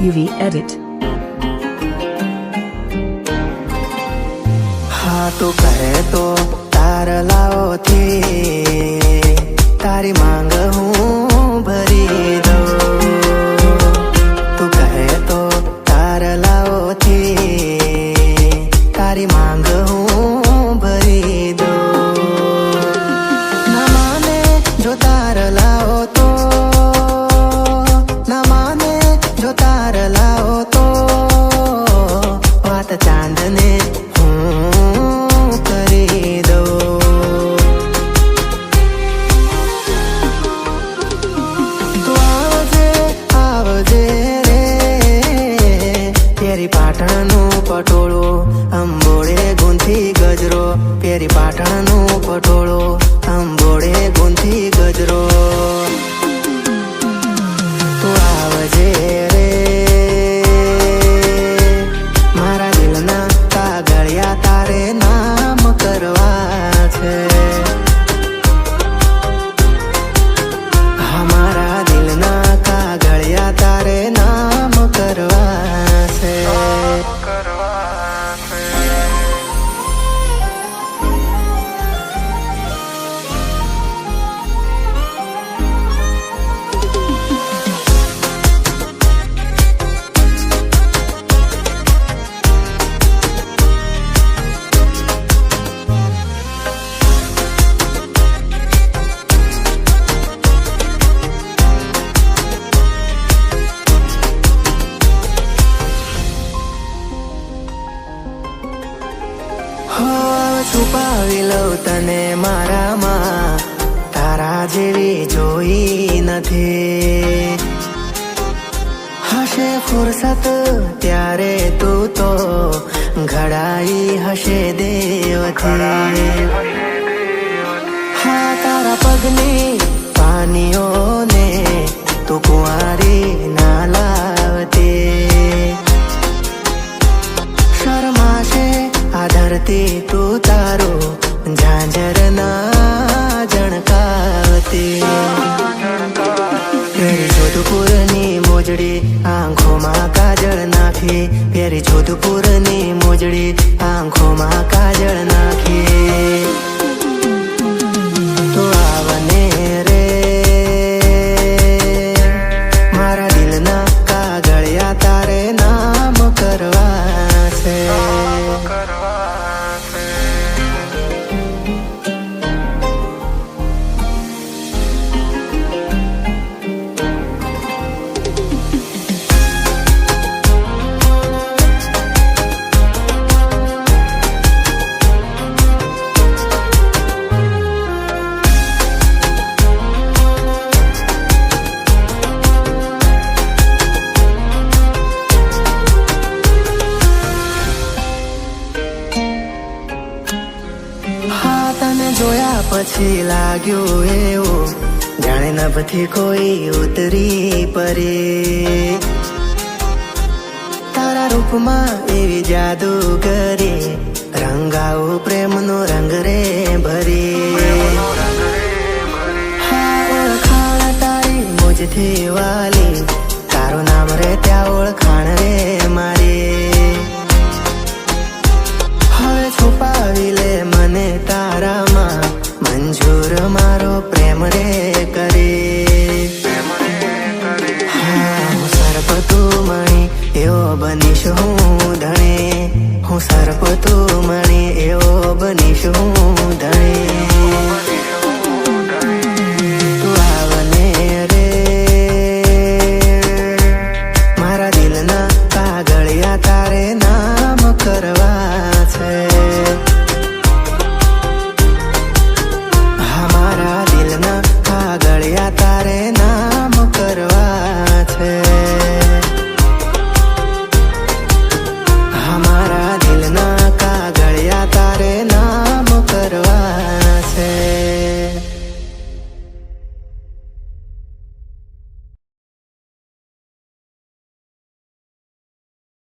UV Edit. હા તો કરે તો તાર લાઓથી તારી માંગ હું ભરી પેરી પાટણનું પટોળું અંબોળે ગુંથી ગજરો પેરી પાટણનું પટોળું અંબોળે છુપાવી લઉં તને મારામાં. તારા જેવી જોઈ નથી. હશે ફુરસત ત્યારે તું તો ઘડાઈ હશે દેવથી. હા તારા પગની પાનીઓને કાજળ ત્યારે જોધપુર જોધપુરની મોજડી આંખોમાં કાજળ નાખી. જોયા પછી લાગ્યું એવું. જાણે નભથી કોઈ ઉતરી પરે. તારા રૂપમાં એવી જાદુગરી રંગાવું પ્રેમનો રંગ રે ભરી. ઓળખાણ તારી મોજથી વાલી. બનીશ હું ધણે હું સર્પ તું મણી એવો બનીશ હું